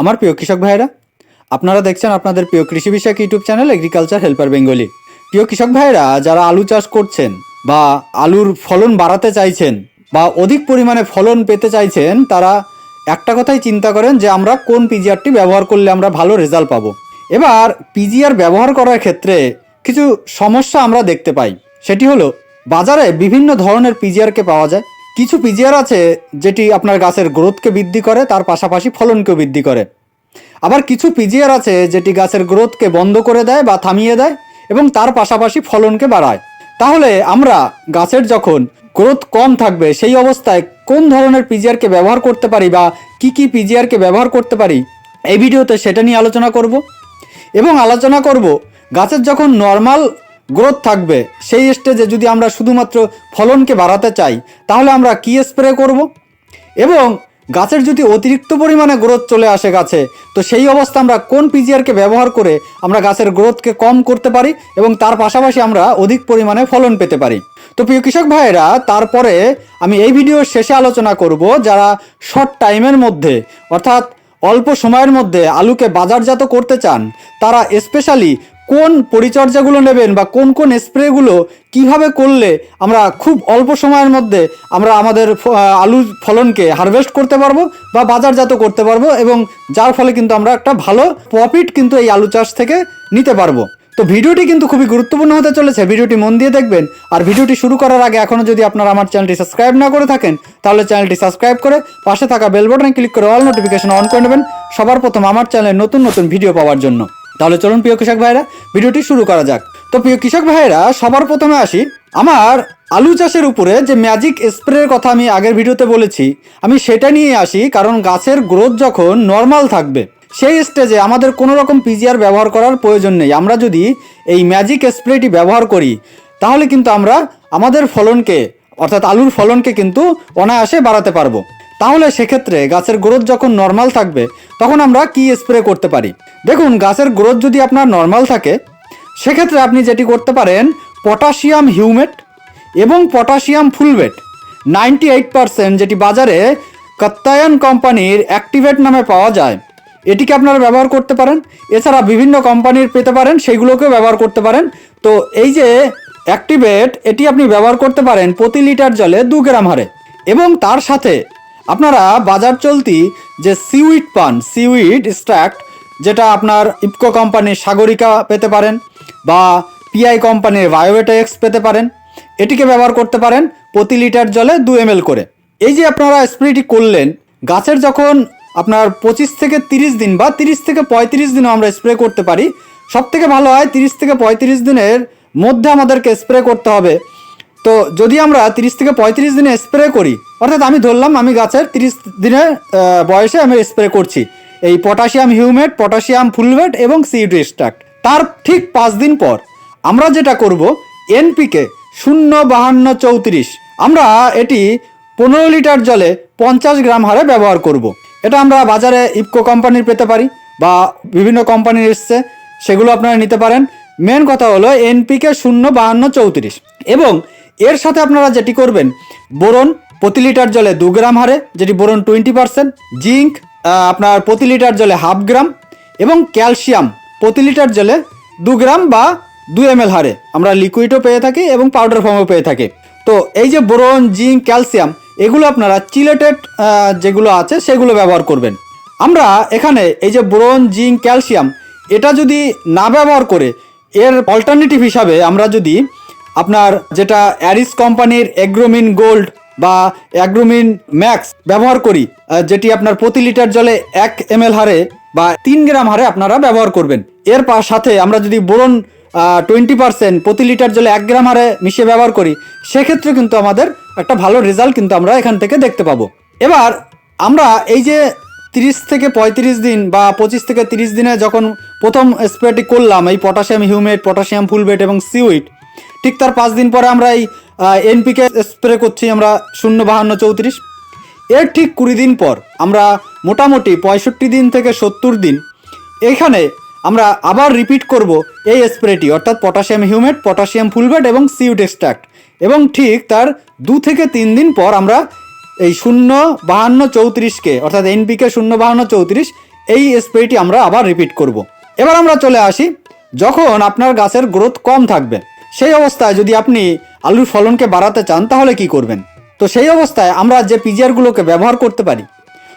আমার প্রিয় কৃষক ভাইয়েরা, আপনারা দেখছেন আপনাদের প্রিয় কৃষি বিষয়ক YouTube channel agriculture helper Bengali প্রিয় কৃষক ভাইয়েরা, যারা আলু চাষ করছেন বা আলুর ফলন বাড়াতে চাইছেন বা অধিক পরিমাণে ফলন পেতে চাইছেন, তারা একটা কথাই চিন্তা করেন যে আমরা কোন পিজিআরটি ব্যবহার করলে আমরা ভালো রেজাল্ট পাবো। এবার পিজিআর ব্যবহার করার ক্ষেত্রে কিছু সমস্যা আমরা দেখতে পাই। সেটি হলো, বাজারে বিভিন্ন ধরনের পিজিআরকে পাওয়া যায়। কিছু পিজিআর আছে যেটি আপনার গাছের গ্রোথকে বৃদ্ধি করে, তার পাশাপাশি ফলনকেও বৃদ্ধি করে। আবার কিছু পিজিআর আছে যেটি গাছের গ্রোথকে বন্ধ করে দেয় বা থামিয়ে দেয় এবং তার পাশাপাশি ফলনকে বাড়ায়। তাহলে আমরা গাছের যখন গ্রোথ কম থাকবে, সেই অবস্থায় কোন ধরনের পিজিআরকে ব্যবহার করতে পারি বা কি কি পিজিআরকে ব্যবহার করতে পারি, এই ভিডিওতে সেটা নিয়ে আলোচনা করব। এবং আলোচনা করব, গাছের যখন নর্মাল গ্রোথ থাকবে। সেই স্টেজে যদি আমরা শুধুমাত্র ফলনকে বাড়াতে চাই, তাহলে আমরা কি স্প্রে করব? এবং গাছের যদি অতিরিক্ত পরিমাণে গ্রোথ চলে আসে গাছে, তো সেই অবস্থা আমরা কোন পিজিআরকে ব্যবহার করে আমরা গাছের গ্রোথকে কম করতে পারি এবং তার পাশাপাশি আমরা অধিক পরিমাণে ফলন পেতে পারি? তো প্রিয় কৃষক ভাইয়েরা, তারপরে আমি এই ভিডিওর শেষে আলোচনা করব যারা শর্ট টাইমের মধ্যে, অর্থাৎ অল্প সময়ের মধ্যে আলুকে বাজারজাত করতে চান, তারা স্পেশালি কোন পরিচর্যাগুলো নেবেন বা কোন কোন স্প্রেগুলো কীভাবে করলে আমরা খুব অল্প সময়ের মধ্যে আমরা আমাদের আলুর ফলনকে হারভেস্ট করতে পারব বা বাজারজাত করতে পারব এবং যার ফলে কিন্তু আমরা একটা ভালো প্রফিট কিন্তু এই আলু চাষ থেকে নিতে পারব। তো ভিডিওটি কিন্তু খুবই গুরুত্বপূর্ণ হতে চলেছে, ভিডিওটি মন দিয়ে দেখবেন। আর ভিডিওটি শুরু করার আগে এখনও যদি আপনারা আমার চ্যানেলটি সাবস্ক্রাইব না করে থাকেন, তাহলে চ্যানেলটি সাবস্ক্রাইব করে পাশে থাকা বেল বাটনে ক্লিক করে অল নোটিফিকেশন অন করে নেবেন সবার প্রথম আমার চ্যানেলে নতুন নতুন ভিডিও পাওয়ার জন্য। তাহলে চলুন প্রিয় কৃষক ভাইরা ভিডিওটি শুরু করা যাক। তো প্রিয় কৃষক ভাইরা সবার প্রথমে আসি। আমার আলু চাষের উপরে যে ম্যাজিক স্প্রের কথা আমি আগের ভিডিওতে বলেছি, আমি সেটা নিয়ে আসি কারণ গাছের গ্রোথ যখন নর্মাল থাকবে, সেই স্টেজে আমাদের কোনো রকম পিজিআর ব্যবহার করার প্রয়োজন নেই। আমরা যদি এই ম্যাজিক স্প্রেটি ব্যবহার করি, তাহলে কিন্তু আমরা আমাদের ফলনকে, অর্থাৎ আলুর ফলনকে কিন্তু অনায়াসে বাড়াতে পারব। তাহলে সেক্ষেত্রে গাছের গ্রোথ যখন নর্মাল থাকবে, তখন আমরা কি স্প্রে করতে পারি? দেখুন, গাছের গ্রোথ যদি আপনার নর্মাল থাকে, সেক্ষেত্রে আপনি যেটি করতে পারেন পটাশিয়াম হিউমেট এবং potassium fulvate ninety eight percent যেটি বাজারে কাত্তায়ন কোম্পানির অ্যাক্টিভেট নামে পাওয়া যায়। এটিকে আপনারা ব্যবহার করতে পারেন। এছাড়া বিভিন্ন কোম্পানির পেতে পারেন সেইগুলোকেও ব্যবহার করতে পারেন। তো এই যে অ্যাক্টিভেট এটি আপনি ব্যবহার করতে পারেন প্রতি লিটার জলে দু গ্রাম হারে। এবং তার সাথে আপনারা বাজার চলতি যে সিউইড পান সিউইড স্ট্রাক্ট যেটা আপনার ইপকো কোম্পানির সাগরিকা পেতে পারেন বা পিআই কোম্পানির বায়োবেটেক্স পেতে পারেন, এটিকে ব্যবহার করতে পারেন প্রতি লিটার জলে দু এম করে। এই যে আপনারা স্প্রেটি করলেন, গাছের যখন আপনার পঁচিশ থেকে তিরিশ দিন বা তিরিশ থেকে পঁয়ত্রিশ দিনও আমরা স্প্রে করতে পারি সব থেকে ভালো হয় তিরিশ থেকে পঁয়ত্রিশ দিনের মধ্যে আমাদেরকে স্প্রে করতে হবে। তো যদি আমরা তিরিশ থেকে পঁয়ত্রিশ দিনে স্প্রে করি, অর্থাৎ আমি ধরলাম আমি গাছের তিরিশ দিনের বয়সে আমি স্প্রে করছি। এই পটাশিয়াম হিউমেট পটাশিয়াম ফুলভেট এবং সিউড এক্সট্রাক্ট তার ঠিক পাঁচ দিন পর আমরা যেটা করব এনপিকে শূন্য বাহান্ন চৌত্রিশ। আমরা এটি পনেরো লিটার জলে পঞ্চাশ গ্রাম হারে ব্যবহার করব। এটা আমরা বাজারে ইপকো কোম্পানির পেতে পারি বা বিভিন্ন কোম্পানির এসছে, সেগুলো আপনারা নিতে পারেন। মেন কথা হলো এনপিকে শূন্য বাহান্ন চৌত্রিশ। এবং এর সাথে আপনারা যেটি করবেন, বোরন প্রতি লিটার জলে দু গ্রাম হারে, যেটি বোরন টোয়েন্টি পার্সেন্ট, জিঙ্ক আপনার প্রতি লিটার জলে হাফ গ্রাম এবং ক্যালসিয়াম প্রতি লিটার জলে দু গ্রাম বা দু এম এল হারে। আমরা লিকুইডও পেয়ে থাকি এবং পাউডার ফর্মও পেয়ে থাকি। তো এই যে বোরন, জিঙ্ক, ক্যালসিয়াম, এগুলো আপনারা চিলেটেড যেগুলো আছে, সেগুলো ব্যবহার করবেন। আমরা এখানে এই যে বোরন, জিঙ্ক, ক্যালসিয়াম, এটা যদি না ব্যবহার করে, এর অল্টারনেটিভ হিসাবে আমরা যদি আপনার যেটা অ্যারিস কোম্পানির এগ্রোমিন গোল্ড বা অ্যাগ্রোমিন ম্যাক্স ব্যবহার করি যেটি আপনার প্রতি লিটার জলে এক এম হারে বা তিন গ্রাম হারে আপনারা ব্যবহার করবেন। এর সাথে আমরা যদি বোরন টোয়েন্টি পার্সেন্ট প্রতি লিটার জলে এক গ্রাম হারে মিশিয়ে ব্যবহার করি, সেক্ষেত্রে কিন্তু আমাদের একটা ভালো রেজাল্ট কিন্তু আমরা এখান থেকে দেখতে পাবো। এবার আমরা এই যে তিরিশ থেকে পঁয়ত্রিশ দিন বা পঁচিশ থেকে তিরিশ দিনে যখন প্রথম স্প্রেটি করলাম, এই পটাশিয়াম হিউমেট, পটাশিয়াম ফুলবেট এবং সিউইট ঠিক তার পাঁচ দিন পরে আমরা এই এনপিকে স্প্রে করছি আমরা শূন্য বাহান্ন চৌত্রিশ। এর ঠিক কুড়ি দিন পর আমরা মোটামুটি পঁয়ষট্টি দিন থেকে সত্তর দিন এখানে আমরা আবার রিপিট করব এই স্প্রেটি অর্থাৎ পটাশিয়াম হিউমেট পটাশিয়াম ফুলবেট এবং সিউড এক্সট্রাক্ট এবং ঠিক তার দু থেকে তিন দিন পর আমরা এই শূন্য বাহান্ন চৌত্রিশকে, অর্থাৎ এনপিকে শূন্য বাহান্ন চৌত্রিশ, এই স্প্রেটি আমরা আবার রিপিট করব। এবার আমরা চলে আসি, যখন আপনার গাছের গ্রোথ কম থাকবে। সেই অবস্থায় যদি আপনি আলুর ফলনকে বাড়াতে চান, তাহলে কি করবেন? তো সেই অবস্থায় আমরা যে পিজিআরগুলোকে ব্যবহার করতে পারি,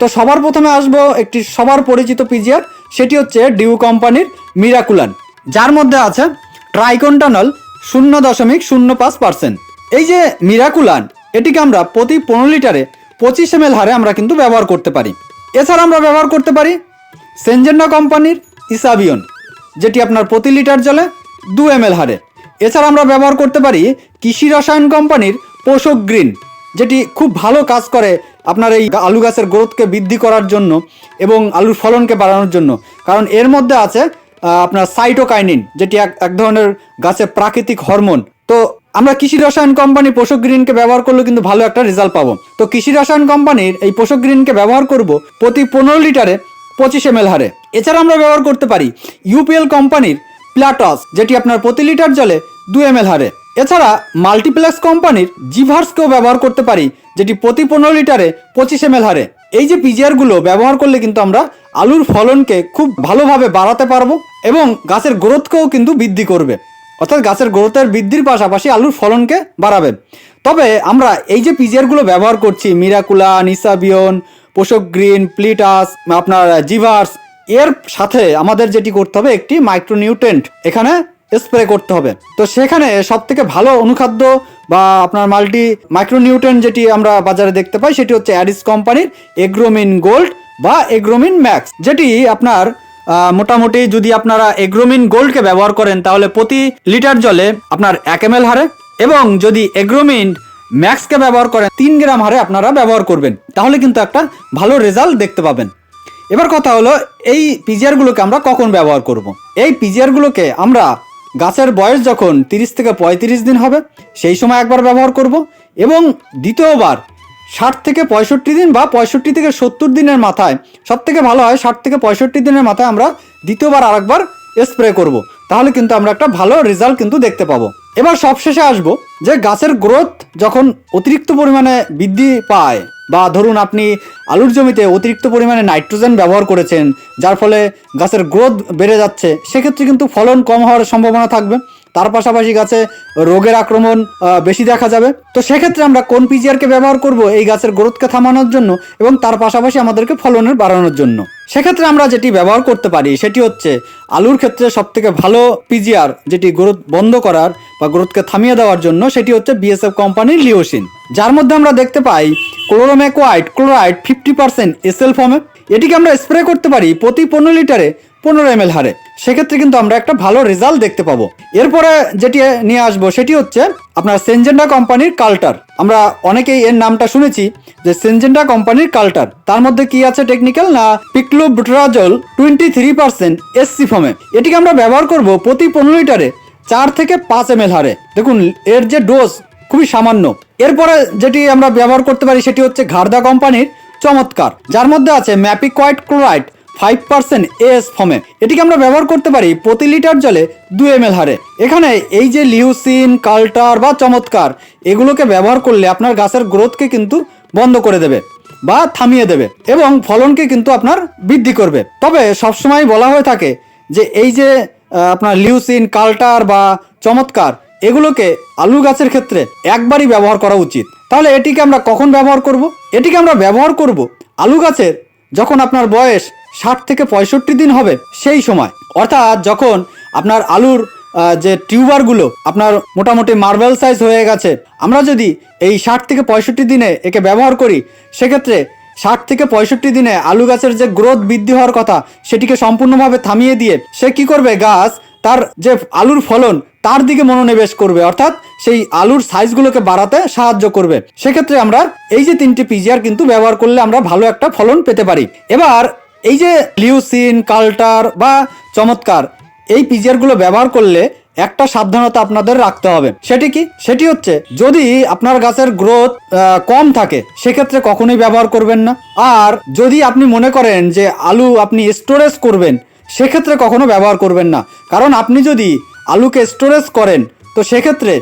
তো সবার প্রথমে আসব একটি সবার পরিচিত পিজিআর, সেটি হচ্ছে ডিউ কোম্পানির মিরাকুলান, যার মধ্যে আছে ট্রাইকন্টানল শূন্য দশমিক শূন্য পাঁচ পার্সেন্ট। এই যে মিরাকুলান, এটিকে আমরা প্রতি পনেরো লিটারে পঁচিশ এম হারে আমরা কিন্তু ব্যবহার করতে পারি। এছাড়া আমরা ব্যবহার করতে পারি সেনজেন্ডা কোম্পানির ইসাবিয়ন, যেটি আপনার প্রতি লিটার জলে দু এম হারে। এছাড়া আমরা ব্যবহার করতে পারি কৃষি রসায়ন কোম্পানির পোষক গ্রিন, যেটি খুব ভালো কাজ করে আপনার এই আলু গাছের গ্রোথকে বৃদ্ধি করার জন্য এবং আলুর ফলনকে বাড়ানোর জন্য। কারণ এর মধ্যে আছে আপনার সাইটোকাইনিন, যেটি এক এক ধরনের গাছের প্রাকৃতিক হরমোন। তো আমরা কৃষি রসায়ন কোম্পানি পোষক গ্রিনকে ব্যবহার করলে কিন্তু ভালো একটা রেজাল্ট পাবো। তো কৃষি রসায়ন কোম্পানির এই পোষক গ্রিনকে ব্যবহার করব প্রতি পনেরো লিটারে পঁচিশ এম হারে। এছাড়া আমরা ব্যবহার করতে পারি ইউপিএল কোম্পানির প্লাটস, যেটি আপনার প্রতি লিটার জলে দু এম হারে। এছাড়া মাল্টিপ্লেক্স কোম্পানির জিভার্সকেও ব্যবহার করতে পারি, যেটি প্রতি পনেরো লিটারে পঁচিশ এম হারে। এই যে পিজিআরগুলো ব্যবহার করলে কিন্তু আমরা আলুর ফলনকে খুব ভালোভাবে বাড়াতে পারব এবং গাছের গ্রোথকেও কিন্তু বৃদ্ধি করবে। অর্থাৎ গাছের গ্রোথের বৃদ্ধির পাশাপাশি আলুর ফলনকে বাড়াবে। তবে আমরা এই যে পিজিআরগুলো ব্যবহার করছি মিরাকুলা নিসাবিয়ন পোষক গ্রিন প্লিটাস আপনার জিভার্স এর সাথে আমাদের যেটি করতে হবে একটি মাইক্রোনিউট্রেন্ট এখানে স্প্রে করতে হবে। তো সেখানে সব থেকে ভালো অনুখাদ্য বা আপনার মাল্টি মাইক্রোনিউট্রেন্ট যেটি আমরা বাজারে দেখতে পাই, সেটি হচ্ছে অ্যাডিস কোম্পানির এগ্রোমিন গোল্ড বা এগ্রোমিন ম্যাক্স, যেটি আপনার মোটামুটি যদি আপনারা এগ্রোমিন গোল্ডকে ব্যবহার করেন, তাহলে প্রতি লিটার জলে আপনার এক এম হারে এবং যদি এগ্রোমিন ম্যাক্সকে ব্যবহার করেন, তিন গ্রাম হারে আপনারা ব্যবহার করবেন। তাহলে কিন্তু একটা ভালো রেজাল্ট দেখতে পাবেন। এবার কথা হলো, এই পিজিআরগুলোকে আমরা কখন ব্যবহার করব। এই পিজিআরগুলোকে আমরা গাছের বয়স যখন তিরিশ থেকে পঁয়ত্রিশ দিন হবে, সেই সময় একবার ব্যবহার করব এবং দ্বিতীয়বার ষাট থেকে পঁয়ষট্টি দিন বা পঁয়ষট্টি থেকে সত্তর দিনের মাথায় সব থেকে ভালো হয় ষাট থেকে পঁয়ষট্টি দিনের মাথায় আমরা দ্বিতীয়বার আরেকবার স্প্রে করব। তাহলে কিন্তু আমরা একটা ভালো রেজাল্ট কিন্তু দেখতে পাবো এবার সবশেষে আসব যে গাছের গ্রোথ যখন অতিরিক্ত পরিমাণে বৃদ্ধি পায় বা ধরুন আপনি আলুর জমিতে অতিরিক্ত পরিমাণে নাইট্রোজেন ব্যবহার করেছেন, যার ফলে গাছের গ্রোথ বেড়ে যাচ্ছে, সেক্ষেত্রে কিন্তু ফলন কম হওয়ার সম্ভাবনা থাকবে। তার পাশাপাশি গাছে রোগের আক্রমণ বেশি দেখা যাবে। তো সেক্ষেত্রে আমরা কোন পিজিআরকে ব্যবহার করব এই গাছের গ্রোথকে থামানোর জন্য এবং তার পাশাপাশি আমাদেরকে ফলনের বাড়ানোর জন্য? সেক্ষেত্রে আমরা যেটি ব্যবহার করতে পারি সেটি হচ্ছে আলুর ক্ষেত্রে সব থেকে ভালো পিজিআর যেটি গ্রোথ বন্ধ করার বা গ্রোথকে থামিয়ে দেওয়ার জন্য সেটি হচ্ছে বিএসএফ কোম্পানির লিওসিন। যার মধ্যে আমরা দেখতে পাই chlormequat chloride fifty percent SL ফর্মে এটিকে আমরা স্প্রে করতে পারি প্রতি পনেরো লিটারে পনেরো এম হারে। সেক্ষেত্রে কিন্তু আমরা একটা ভালো রেজাল্ট দেখতে পাবো। এরপরে যেটি নিয়ে আসব সেটি হচ্ছে আপনার সেনজেন্ডা কোম্পানির কাল্টার আমরা অনেকেই এর নামটা শুনেছি যে সেনজেন্ডা কোম্পানির কাল্টার তার মধ্যে কি আছে টেকনিক্যাল না paclobutrazol twenty three percent SC ফর্মে এটিকে আমরা ব্যবহার করব প্রতি পনেরো লিটারে চার থেকে পাঁচ এম হারে। দেখুন, এর যে ডোজ খুবই সামান্য। এরপরে যেটি আমরা ব্যবহার করতে পারি সেটি হচ্ছে ঘাড়দা কোম্পানির চমৎকার, যার মধ্যে আছে mepiquat chloride five percent S ফর্মে এটিকে আমরা ব্যবহার করতে পারি প্রতি লিটার জলে দু এম হারে। এখানে এই যে লিউসিন, কাল্টার বা চমৎকার, এগুলোকে ব্যবহার করলে আপনার গাছের গ্রোথকে কিন্তু বন্ধ করে দেবে বা থামিয়ে দেবে এবং ফলনকে কিন্তু আপনার বৃদ্ধি করবে। তবে সবসময় বলা হয়ে থাকে যে এই যে আপনার লিউসিন, কাল্টার বা চমৎকার এগুলোকে আলু গাছের ক্ষেত্রে একবারই ব্যবহার করা উচিত। তাহলে এটিকে আমরা কখন ব্যবহার করব? এটিকে আমরা ব্যবহার করব আলু গাছের যখন আপনার বয়স ষাট থেকে পঁয়ষট্টি দিন হবে সেই সময়। অর্থাৎ যখন আপনার আলুর যে টিউবারগুলো আপনার মোটামুটি মার্বেল সাইজ হয়ে গেছে, আমরা যদি এই ষাট থেকে পঁয়ষট্টি দিনে একে ব্যবহার করি, সেক্ষেত্রে ষাট থেকে পঁয়ষট্টি দিনে আলু গাছের যে গ্রোথ বৃদ্ধি হওয়ার কথা, সেটিকে সম্পূর্ণভাবে থামিয়ে দিয়ে সে কি করবে? গাছ তার যে আলুর ফলন তার দিকে মনোনিবেশ করবে, অর্থাৎ সেই আলুর সাইজগুলোকে বাড়াতে সাহায্য করবে। সেক্ষেত্রে আমরা এই যে তিনটি পিজিআর কিন্তু ব্যবহার করলে আমরা ভালো একটা ফলন পেতে পারি। এবার এই যে লিউসিন কাল্টার বা চমৎকার, এই পিজিআরগুলো ব্যবহার করলে একটা সাবধানতা আপনাদের রাখতে হবে। সেটি কি? সেটি হচ্ছে যদি আপনার গাছের গ্রোথ কম থাকে, সেক্ষেত্রে কখনোই ব্যবহার করবেন না। আর যদি আপনি মনে করেন যে আলু আপনি স্টোরেজ করবেন, সেক্ষেত্রে কখনো ব্যবহার করবেন না। কারণ আপনি যদি আলুকে স্টোরেজ করেন, তো সেক্ষেত্রে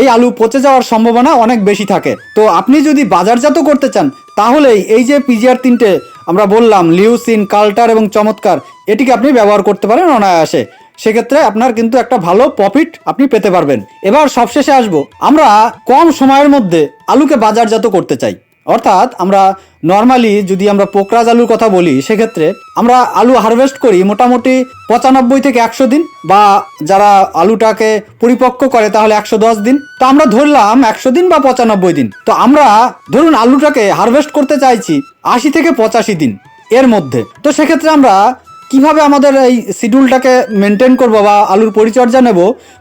এই আলু পচে যাওয়ার সম্ভাবনা অনেক বেশি থাকে। তো আপনি যদি বাজারজাত করতে চান তাহলেই এই যে পিজিআর তিনটে আমরা বললাম, লিউসিন, কাল্টার এবং চমৎকার, এটিকে আপনি ব্যবহার করতে পারেন অনায়াসে। সেক্ষেত্রে আপনার কিন্তু একটা ভালো প্রফিট আপনি পেতে পারবেন। এবার সবশেষে আসব, আমরা কম সময়ের মধ্যে আলুকে বাজারজাত করতে চাই। অর্থাৎ আমরা নর্মালি যদি আমরা পোকরাজ আলুর কথা বলি, সেক্ষেত্রে আমরা আলু হারভেস্ট করি মোটামুটি পঁচানব্বই থেকে একশো দিন বা যারা আলুটাকে পরিপক্ক করে তাহলে একশো দশ দিন। তো আমরা ধরলাম একশো দিন বা পঁচানব্বই দিন। তো আমরা ধরুন আলুটাকে হারভেস্ট করতে চাইছি আশি থেকে পঁচাশি দিন এর মধ্যে। তো সেক্ষেত্রে আমরা কীভাবে আমাদের এই শিডিউলটাকে মেনটেন করব বা আলুর পরিচর্যা নেব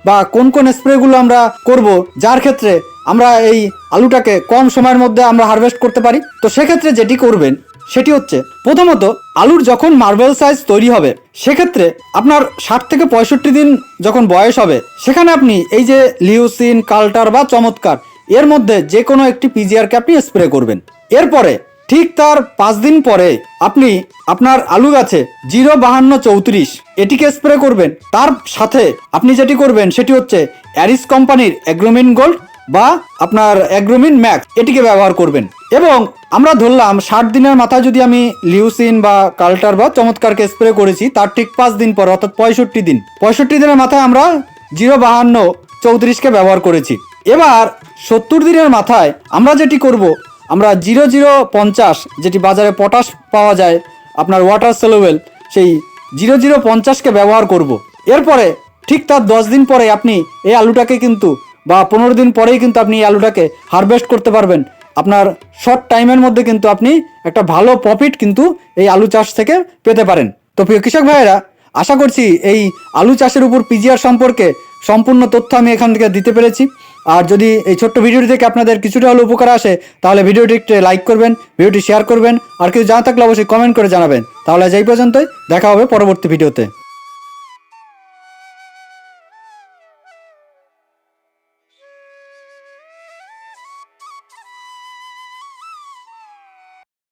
বা কোন কোন স্প্রেগুলো আমরা করব, যার ক্ষেত্রে আমরা এই আলুটাকে কম সময়ের মধ্যে আমরা হারভেস্ট করতে পারি। তো সেক্ষেত্রে যেটি করবেন, সেটি হচ্ছে প্রথমত আলুর যখন মার্বেল সাইজ তৈরি হবে, সেক্ষেত্রে আপনার ষাট থেকে পঁয়ষট্টি দিন যখন বয়স হবে, সেখানে আপনি এই যে লিউসিন, কাল্টার বা চমৎকার, এর মধ্যে যে কোনো একটি পিজিআরকে আপনি স্প্রে করবেন। এরপরে ঠিক তার পাঁচ দিন পরে আপনি আপনার আলু গাছে জিরো বাহান্ন চৌত্রিশ এটিকে স্প্রে করবেন। তার সাথে আপনি যেটি করবেন, সেটি হচ্ছে অ্যারিস কোম্পানির অ্যাগ্রোমিন গোল্ড বা আপনার অ্যাগ্রোমিন ম্যাক্স, এটিকে ব্যবহার করবেন। এবং আমরা ধরলাম, ষাট দিনের মাথায় যদি আমি লিউসিন বা কাল্টার বা চমৎকারকে স্প্রে করেছি, তার ঠিক পাঁচ দিন পর, অর্থাৎ পঁয়ষট্টি দিন। পঁয়ষট্টি দিনের মাথায় আমরা জিরো বাহান্ন চৌত্রিশকে ব্যবহার করেছি। এবার সত্তর দিনের মাথায় আমরা যেটি করব, আমরা জিরো জিরো পঞ্চাশ, যেটি বাজারে পটাশ পাওয়া যায়, আপনার ওয়াটার সেলোয়েল সেই জিরো জিরো পঞ্চাশকে ব্যবহার করব। এরপরে ঠিক তার দশ দিন পরে আপনি এই আলুটাকে কিন্তু বা পনেরো দিন পরেই কিন্তু আপনি এই আলুটাকে হারভেস্ট করতে পারবেন। আপনার শর্ট টাইমের মধ্যে কিন্তু আপনি একটা ভালো প্রফিট কিন্তু এই আলু চাষ থেকে পেতে পারেন। তো প্রিয় কৃষক ভাইয়েরা, আশা করছি এই আলু চাষের উপর পিজিআর সম্পর্কে সম্পূর্ণ তথ্য আমি এখান থেকে দিতে পেরেছি। আর যদি এই ছোট্ট ভিডিওটি থেকে আপনাদের কিছুটা হলে উপকার আসে, তাহলে ভিডিওটি একটু লাইক করবেন, ভিডিওটি শেয়ার করবেন। আর কিছু জানা থাকলে অবশ্যই কমেন্ট করে জানাবেন। তাহলে আজ এই পর্যন্তই, দেখা হবে পরবর্তী ভিডিওতে।